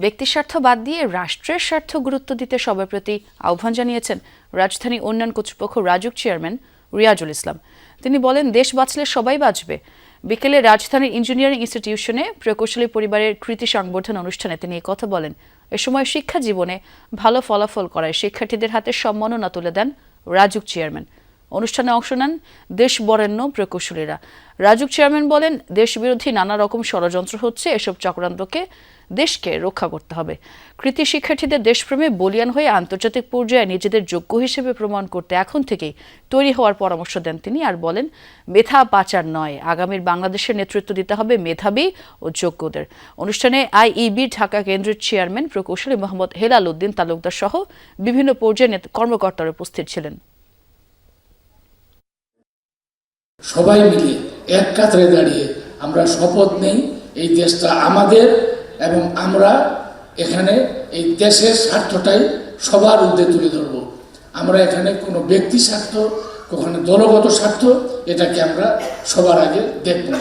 ব্যক্তির স্বার্থ বাদ দিয়ে রাষ্ট্রের স্বার্থ গুরুত্ব দিতে সবার প্রতি আহ্বান জানিয়েছেন রাজধানী উন্নয়ন কর্তৃপক্ষ রাজুক চেয়ারম্যান রিয়াজুল ইসলাম। তিনি বলেন, দেশ বাঁচলে সবাই বাঁচবে। বিকেলে রাজধানীর ইঞ্জিনিয়ারিং ইনস্টিটিউশনে প্রকৌশলী পরিবারের কৃতি সংবর্ধনা অনুষ্ঠানে তিনি কথা বলেন। এ সময় শিক্ষা জীবনে ভালো ফলাফল করায় শিক্ষার্থীদের হাতে সম্মাননা তুলে দেন রাজুক চেয়ারম্যান। অনুষ্ঠানে অংশ নেন দেশ বরেণ্য প্রকৌশলীরা। রাজুক চেয়ারম্যান বলেন, দেশবিরোধী নানা রকম ষড়যন্ত্র হচ্ছে, এসব চক্রান্তকে দেশকে রক্ষা করতে হবে। কৃতি শিক্ষার্থীদের দেশপ্রেমে বলিয়ান হয়ে আন্তর্জাতিক পর্যায়ে নিজেদের যোগ্য হিসেবে প্রমাণ করতে এখন থেকেই তৈরি হওয়ার পরামর্শ দেন তিনি আর বলেন, মেধা পাচার নয়, আগামীর বাংলাদেশের নেতৃত্ব দিতে হবে মেধাবী ও যোগ্যদের। অনুষ্ঠানে আইইবি ঢাকা কেন্দ্রের চেয়ারম্যান প্রকৌশলী মোহাম্মদ হেলাল উদ্দিন তালুকদার সহ বিভিন্ন পর্যায়ের কর্মকর্তারা উপস্থিত ছিলেন। সবাই মিলে এক কাতরে দাঁড়িয়ে আমরা শপথ নেই, এই দেশটা আমাদের এবং আমরা এখানে এই দেশের স্বার্থটাই সবার ঊর্ধ্বে তুলে ধরব। আমরা এখানে কোনো ব্যক্তি স্বার্থ, কখনো দলগত স্বার্থ, এটাকে আমরা সবার আগে দেখব না।